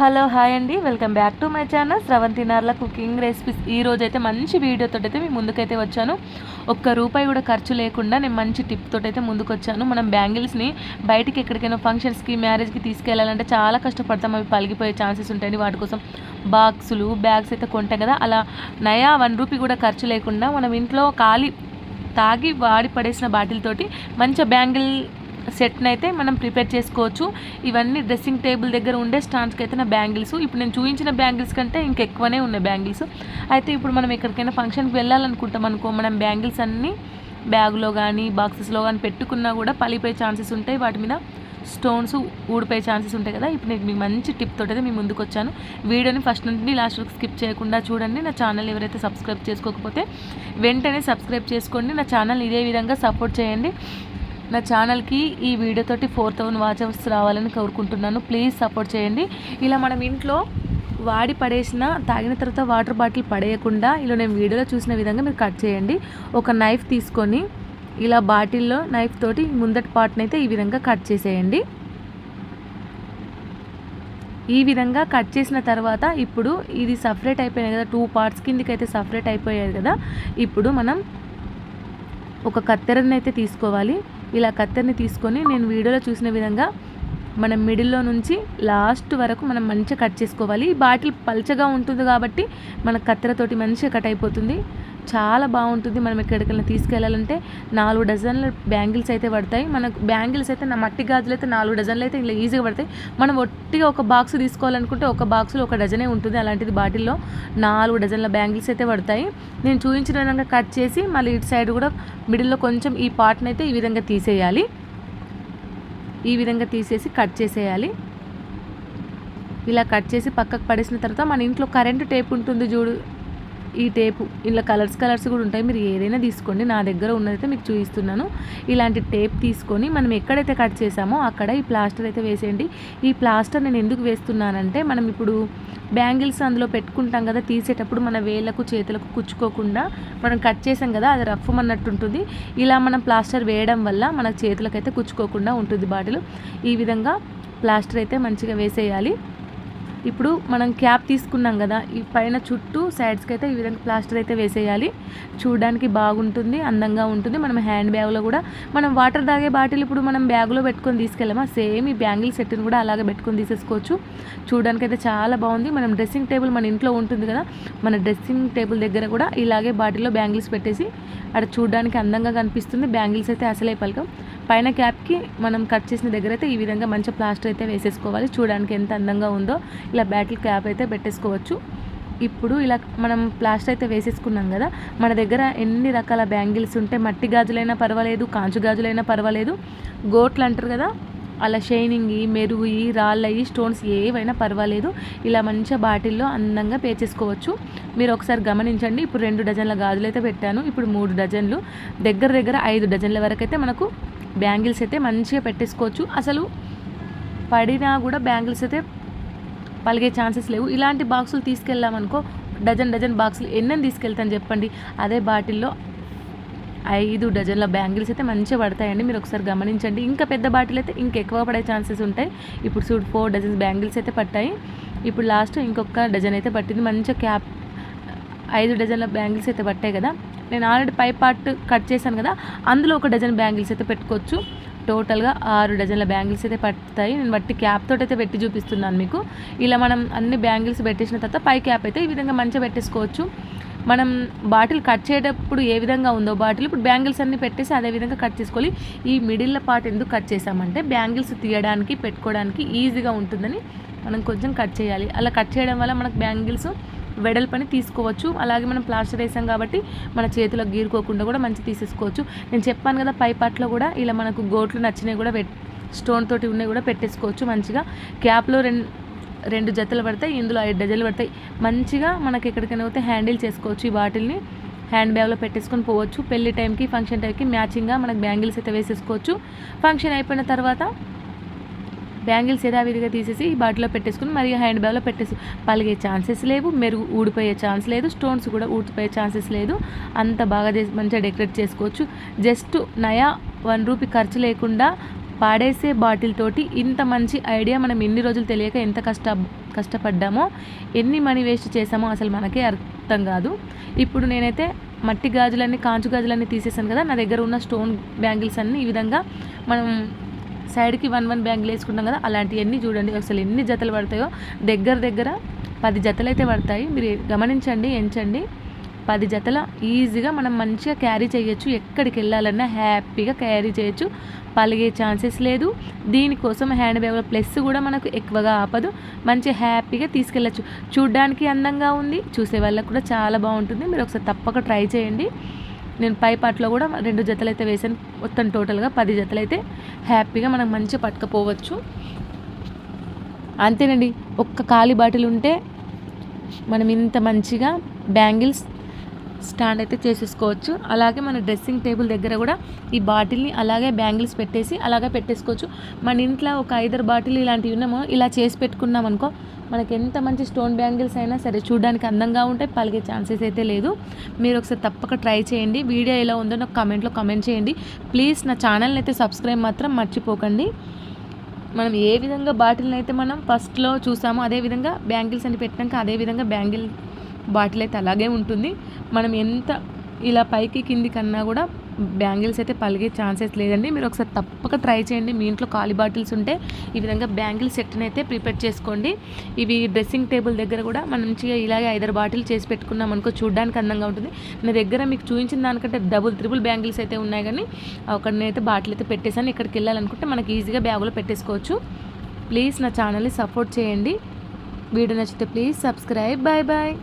Hello hi అండి. Welcome back to my channel. Sravanthi Narla cooking recipes. ఈ రోజు అయితే మంచి వీడియోతో అయితే మీ ముందుకైతే వచ్చాను. ఒక్క రూపాయి కూడా ఖర్చు లేకుండా నేను మంచి టిప్ అయితే ముందుకు వచ్చాను మనం బ్యాంగిల్స్ని బయటికి ఎక్కడికైనా ఫంక్షన్స్కి మ్యారేజ్కి తీసుకెళ్ళాలంటే చాలా కష్టపడతాం. అవి పలిగిపోయే ఛాన్సెస్ ఉంటాయండి వాటి కోసం బాక్సులు బ్యాగ్స్ అయితే కొంటాం కదా. అలా నయా వన్ రూపీ కూడా ఖర్చు లేకుండా మనం ఇంట్లో ఖాళీ తాగి వాడి పడేసిన బాటిల్ తోటి మంచి బ్యాంగిల్ సెట్ని అయితే మనం ప్రిపేర్ చేసుకోవచ్చు. ఇవన్నీ డ్రెస్సింగ్ టేబుల్ దగ్గర ఉండే స్టాండ్స్కి అయితే నా బ్యాంగిల్స్. ఇప్పుడు నేను చూపించిన బ్యాంగిల్స్ కంటే ఇంకెక్కువనే ఉన్నాయి బ్యాంగిల్స్. అయితే ఇప్పుడు మనం ఎక్కడికైనా ఫంక్షన్కి వెళ్ళాలనుకుంటాం అనుకో మనం బ్యాంగిల్స్ అన్నీ బ్యాగ్లో కానీ బాక్సెస్లో కానీ పెట్టుకున్నా కూడా పలిపోయే ఛాన్సెస్ ఉంటాయి. వాటి మీద స్టోన్స్ ఊడిపోయే ఛాన్సెస్ ఉంటాయి కదా. ఇప్పుడు నేను మీకు మంచి టిప్ తోటి అయితే మీ ముందుకు వచ్చాను వీడియోని ఫస్ట్ నుండి లాస్ట్ వరకు స్కిప్ చేయకుండా చూడండి. నా ఛానల్ ఎవరైతే సబ్స్క్రైబ్ చేసుకోకపోతే వెంటనే సబ్స్క్రైబ్ చేసుకోండి. నా ఛానల్ ఇదే విధంగా సపోర్ట్ చేయండి. నా ఛానల్కి ఈ వీడియోతోటి ఫోర్ థౌసండ్ వాచ్ రావాలని కోరుకుంటున్నాను. ప్లీజ్ సపోర్ట్ చేయండి. ఇలా మనం ఇంట్లో వాడి పడేసిన తాగిన తర్వాత వాటర్ బాటిల్ పడేయకుండా ఇలా నేను వీడియోలో చూసిన విధంగా మీరు కట్ చేయండి. ఒక నైఫ్ తీసుకొని ఇలా బాటిల్లో నైఫ్ తోటి ముందటి పార్ట్ని అయితే ఈ విధంగా కట్ చేసేయండి. ఈ విధంగా కట్ చేసిన తర్వాత ఇప్పుడు ఇది సపరేట్ అయిపోయినాయి కదా టూ పార్ట్స్ కిందకి అయితే సపరేట్ అయిపోయాయి కదా ఇప్పుడు మనం ఒక కత్తెరని అయితే తీసుకోవాలి. ఇలా కత్తెరని తీసుకొని నేను వీడియోలో చూసిన విధంగా మనం మిడిల్లో నుంచి లాస్ట్ వరకు మనం మంచిగా కట్ చేసుకోవాలి. ఈ బాటిల్ పల్చగా ఉంటుంది కాబట్టి మన కత్తెరతోటి మంచిగా కట్ అయిపోతుంది. చాలా బాగుంటుంది. మనం ఎక్కడికైనా తీసుకెళ్ళాలంటే నాలుగు డజన్ల బ్యాంగిల్స్ అయితే పడతాయి. మనకు బ్యాంగిల్స్ అయితే నా మట్టి గాజులు అయితే నాలుగు డజన్లు అయితే ఇలా ఈజీగా పడతాయి. మనం ఒట్టిగా ఒక బాక్స్ తీసుకోవాలనుకుంటే ఒక బాక్స్లో ఒక డజనే ఉంటుంది అలాంటిది బాటిల్లో. నాలుగు డజన్ల బ్యాంగిల్స్ అయితే పడతాయి. నేను చూపించిన విధంగా కట్ చేసి మళ్ళీ ఇటు సైడ్ కూడా మిడిల్లో కొంచెం ఈ పార్ట్ని అయితే ఈ విధంగా తీసేయాలి. ఈ విధంగా తీసేసి కట్ చేసేయాలి. ఇలా కట్ చేసి పక్కకు పడేసిన తర్వాత మన ఇంట్లో కరెంటు టేప్ ఉంటుంది చూడు. ఈ టేపు ఇలా కలర్స్ కలర్స్ కూడా ఉంటాయి. మీరు ఏదైనా తీసుకోండి. నా దగ్గర ఉన్నదైతే మీకు చూపిస్తున్నాను. ఇలాంటి టేప్ తీసుకొని మనం ఎక్కడైతే కట్ చేసామో అక్కడ ఈ ప్లాస్టర్ అయితే వేసేయండి. ఈ ప్లాస్టర్ నేను ఎందుకు వేస్తున్నానంటే మనం ఇప్పుడు బ్యాంగిల్స్ అందులో పెట్టుకుంటాం కదా తీసేటప్పుడు మన వేళ్ళకు చేతులకు కుచ్చుకోకుండా మనం కట్ చేసాం కదా అది రఫ్ అన్నట్టు ఉంటుంది. ఇలా మనం ప్లాస్టర్ వేయడం వల్ల మన చేతులకైతే కుచ్చుకోకుండా ఉంటుంది బాటిల్. ఈ విధంగా ప్లాస్టర్ అయితే మంచిగా వేసేయాలి. ఇప్పుడు మనం క్యాప్ తీసుకున్నాం కదా ఈ పైన చుట్టూ సైడ్స్కి అయితే ఈ విధంగా ప్లాస్టర్ అయితే వేసేయాలి. చూడడానికి బాగుంటుంది అందంగా ఉంటుంది. మనం హ్యాండ్ బ్యాగ్లో కూడా మనం వాటర్ తాగే బాటిల్ ఇప్పుడు మనం బ్యాగ్లో పెట్టుకొని తీసుకెళ్ళామా? సేమ్ ఈ బ్యాంగిల్ సెట్ని కూడా అలాగే పెట్టుకొని తీసేసుకోవచ్చు. చూడడానికి అయితే చాలా బాగుంది. మనం డ్రెస్సింగ్ టేబుల్ మన ఇంట్లో ఉంటుంది కదా మన డ్రెస్సింగ్ టేబుల్ దగ్గర కూడా ఇలాగే బాటిల్లో బ్యాంగిల్స్ పెట్టేసి అక్కడ చూడడానికి అందంగా కనిపిస్తుంది. బ్యాంగిల్స్ అయితే అసలే పలకం పైన క్యాప్కి మనం కట్ చేసిన దగ్గర అయితే ఈ విధంగా మంచి ప్లాస్టర్ అయితే వేసేసుకోవాలి. చూడడానికి ఎంత అందంగా ఉందో ఇలా బ్యాటిల్ క్యాప్ అయితే పెట్టేసుకోవచ్చు. ఇప్పుడు ఇలా మనం ప్లాస్టర్ అయితే వేసేసుకున్నాం కదా మన దగ్గర ఎన్ని రకాల బ్యాంగిల్స్ ఉంటే మట్టి గాజులైనా పర్వాలేదు కాంచు గాజులైనా పర్వాలేదు గోట్లు అంటారు కదా అలా షైనింగ్ మెరుగుయి రాళ్ళయి స్టోన్స్ ఏవైనా పర్వాలేదు. ఇలా మంచిగా బాటిల్లో అందంగా పేచేసుకోవచ్చు మీరు ఒకసారి గమనించండి. ఇప్పుడు రెండు డజన్ల గాజులు అయితే పెట్టాను. ఇప్పుడు మూడు డజన్లు. దగ్గర దగ్గర ఐదు డజన్ల వరకు అయితే మనకు బ్యాంగిల్స్ అయితే మంచిగా పెట్టేసుకోవచ్చు. అసలు పడినా కూడా బ్యాంగిల్స్ అయితే పలిగే ఛాన్సెస్ లేవు. ఇలాంటి బాక్సులు తీసుకెళ్ళామనుకో డజన్ డజన్ బాక్సులు ఎన్నెన్ని తీసుకెళ్తాను చెప్పండి. అదే బాటిల్లో ఐదు డజన్ల బ్యాంగిల్స్ అయితే మంచిగా పడతాయండి. మీరు ఒకసారి గమనించండి. ఇంకా పెద్ద బాటిల్ అయితే ఇంకెక్కువ పడే ఛాన్సెస్ ఉంటాయి. ఇప్పుడు చూడు ఫోర్ డజన్స్ బ్యాంగిల్స్ అయితే పట్టాయి. ఇప్పుడు లాస్ట్ ఇంకొక డజన్ అయితే పట్టింది. మంచిగా క్యాప్ ఐదు డజన్ల బ్యాంగిల్స్ అయితే పట్టాయి కదా. నేను ఆల్రెడీ పై పార్ట్ కట్ చేశాను కదా. అందులో ఒక డజన్ బ్యాంగిల్స్ అయితే పెట్టుకోవచ్చు. టోటల్గా ఆరు డజన్ల బ్యాంగిల్స్ అయితే పడతాయి. నేను బట్టి క్యాప్ తోటి అయితే పెట్టి చూపిస్తున్నాను మీకు. ఇలా మనం అన్ని బ్యాంగిల్స్ పెట్టేసిన తర్వాత పై క్యాప్ అయితే ఈ విధంగా మంచిగా పెట్టేసుకోవచ్చు. మనం బాటిల్ కట్ చేసేటప్పుడు ఏ విధంగా ఉందో బాటిల్ ఇప్పుడు బ్యాంగిల్స్ అన్ని పెట్టేసి అదే విధంగా కట్ చేసుకోవాలి. ఈ మిడిల్ పార్ట్ ఎందుకు కట్ చేసామంటే బ్యాంగిల్స్ తీయడానికి పెట్టుకోవడానికి ఈజీగా ఉంటుందని మనం కొంచెం కట్ చేయాలి. అలా కట్ చేయడం వల్ల మనకు బ్యాంగిల్స్ వెడల్పని తీసుకోవచ్చు. అలాగే మనం ప్లాస్టర్ వేసాం కాబట్టి మన చేతిలో గీరుకోకుండా కూడా మంచి తీసేసుకోవచ్చు. నేను చెప్పాను కదా పైపాట్లో కూడా ఇలా మనకు గోట్లు నచ్చినవి కూడా స్టోన్ తోటి ఉన్నవి కూడా పెట్టేసుకోవచ్చు మంచిగా. క్యాప్లో రెండు రెండు జతలు పడతాయి. ఇందులో ఐదు డజన్లు పడతాయి. మంచిగా మనకి ఎక్కడికైనా పోతే హ్యాండిల్ చేసుకోవచ్చు ఈ బాటిల్ని. హ్యాండ్ బ్యాగ్లో పెట్టేసుకొని పోవచ్చు. పెళ్ళి టైంకి ఫంక్షన్ టైంకి మ్యాచింగ్గా మనకు బ్యాంగిల్స్ అయితే వేసేసుకోవచ్చు. ఫంక్షన్ అయిపోయిన తర్వాత బ్యాంగిల్స్ యథావిధిగా తీసేసి ఈ బాటిల్లో పెట్టేసుకుని మరి హ్యాండ్ బ్యాగ్లో పెట్టేసి పలిగే ఛాన్సెస్ లేవు. మెరుగు ఊడిపోయే ఛాన్స్ లేదు. స్టోన్స్ కూడా ఊడిపోయే ఛాన్సెస్ లేదు. అంత బాగా చేసి మంచిగా డెకరేట్ చేసుకోవచ్చు. జస్ట్ నయా వన్ రూపీ ఖర్చు లేకుండా పాడేసే బాటిల్ తోటి ఇంత మంచి ఐడియా మనం ఎన్ని రోజులు తెలియక ఎంత కష్ట కష్టపడ్డామో ఎన్ని మనీ వేస్ట్ చేసామో అసలు మనకే అర్థం కాదు. ఇప్పుడు నేనైతే మట్టి గాజులన్నీ కాంచు గాజులన్నీ తీసేసాను కదా నా దగ్గర ఉన్న స్టోన్ బ్యాంగిల్స్ అన్నీ ఈ విధంగా మనం సైడ్కి వన్ వన్ బ్యాంగిల్ వేసుకుంటాం కదా అలాంటివన్నీ చూడండి. అసలు ఎన్ని జతలు పడతాయో. దగ్గర దగ్గర పది జతలు అయితే పడతాయి. మీరు గమనించండి ఎంచండి. పది జతల ఈజీగా మనం మంచిగా క్యారీ చేయొచ్చు. ఎక్కడికి వెళ్ళాలన్నా హ్యాపీగా క్యారీ చేయొచ్చు. పలిగే ఛాన్సెస్ లేదు. దీనికోసం హ్యాండ్ బ్యాగ్ ప్లస్ కూడా మనకు ఎక్కువగా ఆపదు. మంచి హ్యాపీగా తీసుకెళ్ళచ్చు. చూడ్డానికి అందంగా ఉంది. చూసే వాళ్ళకు కూడా చాలా బాగుంటుంది. మీరు ఒకసారి తప్పక ట్రై చేయండి. నేను పై పాటలో కూడా రెండు జతలు అయితే వేసాను. మొత్తం టోటల్గా పది జతలు అయితే హ్యాపీగా మనం మంచిగా పట్టుకపోవచ్చు. అంతేనండి ఒక్క ఖాళీ బాటిల్ ఉంటే మనం ఇంత మంచిగా బ్యాంగిల్స్ స్టాండ్ అయితే చేసేసుకోవచ్చు. అలాగే మన డ్రెస్సింగ్ టేబుల్ దగ్గర కూడా ఈ బాటిల్ని అలాగే బ్యాంగిల్స్ పెట్టేసి అలాగే పెట్టేసుకోవచ్చు. మన ఇంట్లో ఒక ఐదారు బాటిల్ ఇలాంటివి ఉన్నామో ఇలా చేసి పెట్టుకున్నాం అనుకో మనకి ఎంత మంచి స్టోన్ బ్యాంగిల్స్ అయినా సరే చూడడానికి అందంగా ఉంటాయి పలిగే ఛాన్సెస్ అయితే లేదు. మీరు ఒకసారి తప్పక ట్రై చేయండి. వీడియో ఎలా ఉందో నాకు కామెంట్లో కామెంట్ చేయండి. ప్లీజ్ నా ఛానల్ని అయితే సబ్స్క్రైబ్ మాత్రం మర్చిపోకండి. మనం ఏ విధంగా బాటిల్ని అయితే మనం ఫస్ట్లో చూసామో అదే విధంగా బ్యాంగిల్స్ అని పెట్టినాక అదే విధంగా బ్యాంగిల్ బాటిల్ అయితే అలాగే ఉంటుంది. మనం ఎంత ఇలా పైకి కింది కన్నా కూడా బ్యాంగిల్స్ అయితే పలిగే ఛాన్సెస్ లేదండి. మీరు ఒకసారి తప్పక ట్రై చేయండి. మీ ఇంట్లో ఖాళీ బాటిల్స్ ఉంటే ఈ విధంగా బ్యాంగిల్ సెట్ని అయితే ప్రిపేర్ చేసుకోండి. ఇవి డ్రెస్సింగ్ టేబుల్ దగ్గర కూడా మనం మంచిగా ఇలాగే ఐదారు బాటిల్ చేసి పెట్టుకున్నాం అనుకో చూడడానికి అందంగా ఉంటుంది. నా దగ్గర మీకు చూపించిన దానికంటే డబుల్ త్రిబుల్ బ్యాంగిల్స్ అయితే ఉన్నాయి కానీ ఒకరినైతే బాటిల్ అయితే పెట్టేసాను ఇక్కడికి వెళ్ళాలనుకుంటే మనకి ఈజీగా బ్యాగులో పెట్టేసుకోవచ్చు. ప్లీజ్ నా ఛానల్ని సపోర్ట్ చేయండి. వీడియో నచ్చితే ప్లీజ్ సబ్స్క్రైబ్. Bye bye